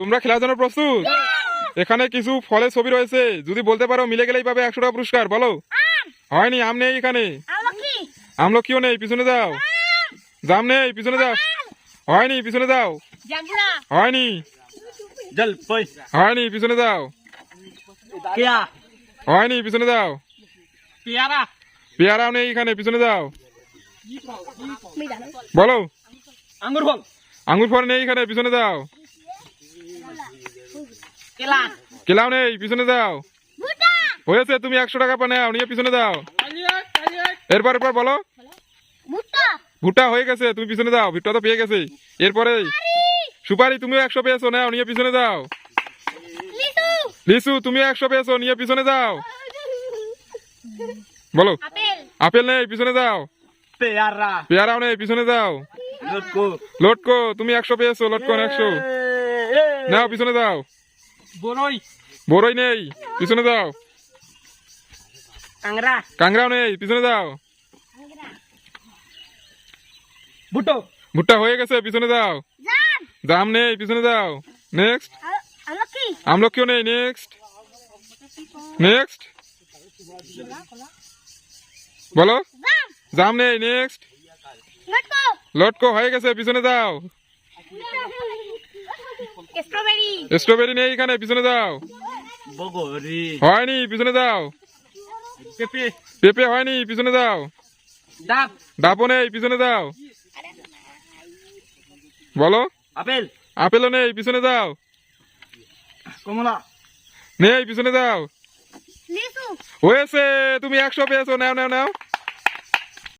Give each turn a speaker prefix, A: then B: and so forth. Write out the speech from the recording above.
A: তোমরা খেলার জন্য প্রস্তুত? এখানে কিছু ফলের ছবি রয়েছে। যদি বলতে পারো মিলে গেলেই পাবে একশো টাকা পুরস্কার বলো। হয়নি আম নেই এখানে।
B: আমলকি!
A: আমলকিও নেই পিছনে যাও। জাম নেই পিছনে যাও। হয়নি পিছনে যাও। হয়নি। হয়নি পিছনে যাও। হয়নি পিছনে যাও।
C: পেয়ারা?
A: পেয়ারাও নেই এখানে পিছনে যাও। বলো।
C: আঙ্গুর ফল।
A: আঙ্গুর ফল নেই এখানে পিছনে যাও। কেলাও নেই পিছনে যাও। হয়েছে তুমি একশো টাকা পা নাও নিয়ে পিছনে যাও। এরপর এরপর বলো।
B: ভুট্টা
A: হয়ে গেছে তুমি পিছনে যাও ভুট্টা তো পেয়ে গেছে। এরপরে সুপারি। তুমিও একশো পেয়েছ নাও নিয়ে পিছনে যাও। তুমিও একশো পেয়েছ নিয়ে পিছনে যাও। বলো।
B: আপেল।
A: নেই পিছনে যাও।
C: পেয়ারা।
A: পেয়ারাও নেই পিছনে যাও।
C: লটকো।
A: লটকো তুমি একশো পেয়েছ লটকন একশো। নাও পিছনে যাও।
C: বড়ই
A: বড়ই নেই পিছনে যাও।
C: কাংরা
A: কাংরাও নেই পিছনে যাও।
C: বুটো
A: ভুট্টা হয়ে গেছে পিছনে যাও।
B: জাম
A: নেই পিছনে যাও। নেক্সট আমলকিও নেই নেক্সট নেক্সট বলো।
B: জাম।
A: নেই নেক্সট
B: লটকো।
A: লটকো হয়ে গেছে পিছনে যাও।
B: স্ট্রবেরি
A: নেই এখানে পিছনে যাও। হয়নি পিছনে যাও।
C: পেঁপে।
A: হয়নি পিছনে যাও।
C: ডাব।
A: ডাবও নেই পিছনে যাও। বলো।
C: আপেল।
A: আপেলও নেই পিছনে যাও।
C: কমলা।
A: নেই পিছনে যাও। হয়েছে তুমি একশো পেয়েছ নাও নাও নাও।